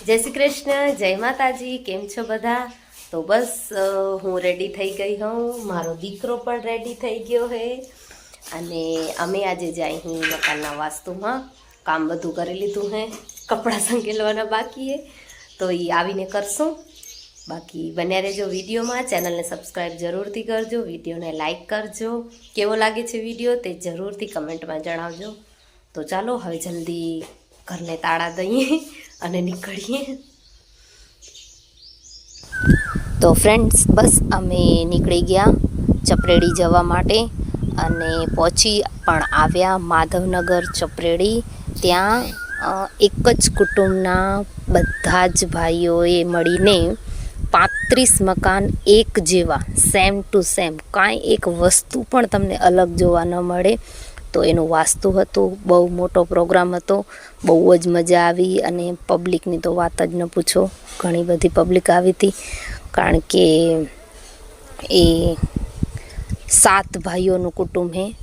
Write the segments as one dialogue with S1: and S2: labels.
S1: જય શ્રી કૃષ્ણ, જય માતાજી, કેમ છો બધા? તો બસ હું રેડી થઈ ગઈ હું મારો દીકરો પણ રેડી થઈ ગયો હે. અને અમે આજે જાય હું મકાનના વાસ્તુમાં કામ બધું કરી લીધું હે. કપડાં સંકેલવાના બાકી હે. તો એ આવીને કરશું. બાકી બન્યા રહેજો વિડીયોમાં. ચેનલને સબસ્ક્રાઈબ જરૂરથી કરજો. વિડીયોને લાઇક કરજો. કેવો લાગે છે વીડિયો તે જરૂરથી કમેન્ટમાં જણાવજો. તો ચાલો, હવે જલ્દી ઘરને તાળા દઈએ. અને નીકળીએ. તો ફ્રેન્ડ્સ બસ અમે નીકળી ગયા ચપરેડી જવા માટે અને પહોંચી પણ આવ્યા માધવનગર ચપરેડી. ત્યાં એક જ કુટુંબના બધા જ ભાઈઓએ મળીને પાંત્રીસ મકાન એક જેવા સેમ ટુ સેમ કાંઈ એક વસ્તુ પણ તમને અલગ જોવા ન મળે. તો એનું વાસ્તુ હતું, બહુ મોટો પ્રોગ્રામ હતો, બહુ જ મજા આવી અને પબ્લિકની તો વાત જ ન પૂછો. ઘણી બધી પબ્લિક આવી હતી, કારણ કે એ સાત ભાઈઓનું કુટુંબ હે.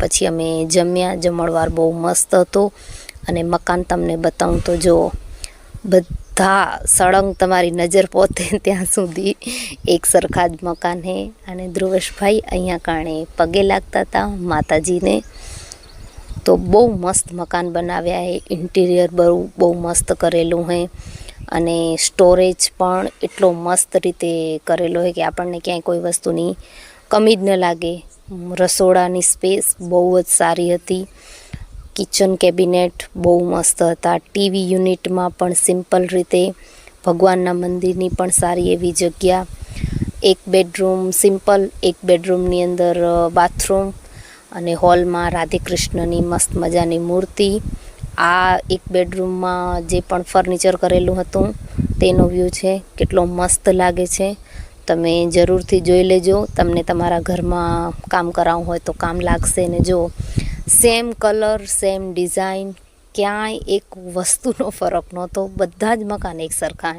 S1: પછી અમે જમ્યા, જમણવાર બહુ મસ્ત હતો. અને મકાન તમને બતાવું તો જો, બધા સળંગ તમારી નજર પહોંચે ત્યાં સુધી એક સરખા જ મકાન હે. અને ધ્રુવેશભાઈ અહીંયા કારણે પગે લાગતા હતા માતાજીને. તો બહુ મસ્ત મકાન બનાવ્યા હે. ઇન્ટિરિયર બહુ બહુ મસ્ત કરેલું હે. અને સ્ટોરેજ પણ એટલો મસ્ત રીતે કરેલો હોય કે આપણને ક્યાંય કોઈ વસ્તુની કમી જ ન લાગે. રસોડાની સ્પેસ બહુ જ સારી હતી. કિચન કેબિનેટ બહુ મસ્ત હતા. ટીવી યુનિટમાં પણ સિમ્પલ રીતે ભગવાનના મંદિરની પણ સારી એવી જગ્યા. એક બેડરૂમ, સિમ્પલ એક બેડરૂમની અંદર બાથરૂમ અને હોલમાં રાધે કૃષ્ણની મસ્ત મજાની મૂર્તિ. આ એક બેડરૂમમાં જે પણ ફર્નિચર કરેલું હતું, તેનો વ્યૂ છે. કેટલો મસ્ત લાગે છે. તમે જરૂરથી જોઈ લેજો. તમને તમારા ઘરમાં કામ કરાવવું હોય તો કામ લાગશે ને જો. સેમ કલર સેમ ડિઝાઇન ક્યાંય એક વસ્તુનો ફરક નહોતો. બધા જ મકાન એક સરખા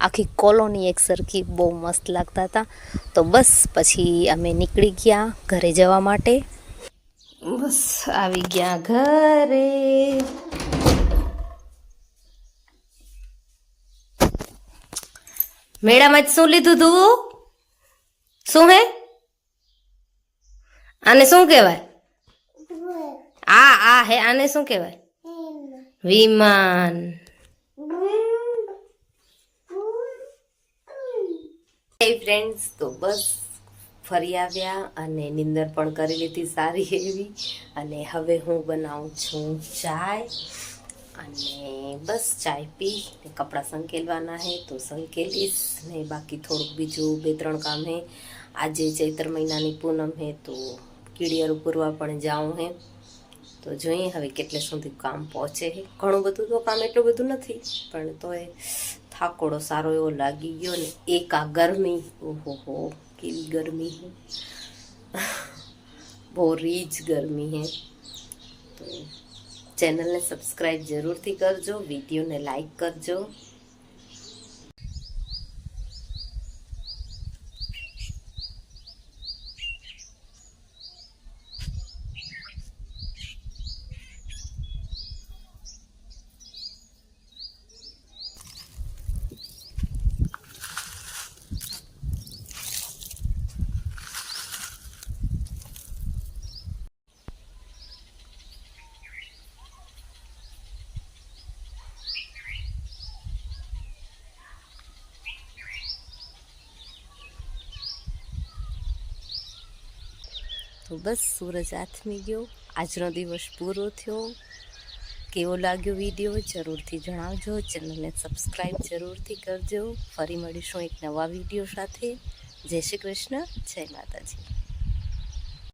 S1: આખી કોલોની એક સરખી બહુ મસ્ત લાગતા હતા. તો બસ, પછી અમે નીકળી ગયા ઘરે જવા માટે. બસ, આવી ગયા ઘરે. મેળામાં જ શું લીધું તું? શું હે? આને શું કહેવાય? આ આ હે, આને શું કહેવાય? વિમાન. ફ્રેન્ડ્સ તો બસ ફરી આવ્યા અને નિંદર પણ કરી લીધી સારી એવી. અને હવે હું બનાવું છું ચાય. અને બસ ચાય પી કપડાં સંકેલવાના હે, તો સંકેલીશ. ને બાકી થોડુંક બીજું બે, ત્રણ કામ હે. આજે ચૈત્ર મહિનાની પૂનમ હે, તો કીડિયારું પૂરવા પણ જાઉં હે. તો જોઈએ હવે કેટલે સુધી કામ પહોંચે ઘણું બધું તો કામ એટલું બધું નથી, પણ તોય થાકોડો સારો એવો લાગી ગયો ને, એક આ ગરમી. ઓહો હો, કેવી ગરમી હે બહુ રીચ ગરમી હે તો ચેનલને સબસ્ક્રાઈબ જરૂરથી કરજો, વિડીયોને લાઈક કરજો. તો બસ સૂરજ આથમી ગયો આજનો દિવસ પૂરો થયો. કેવો લાગ્યો વીડિયો, જરૂરથી જણાવજો. ચેનલને સબસ્ક્રાઈબ જરૂરથી કરજો. ફરી મળીશું એક નવા વીડિયો સાથે. જય શ્રી કૃષ્ણ, જય માતાજી.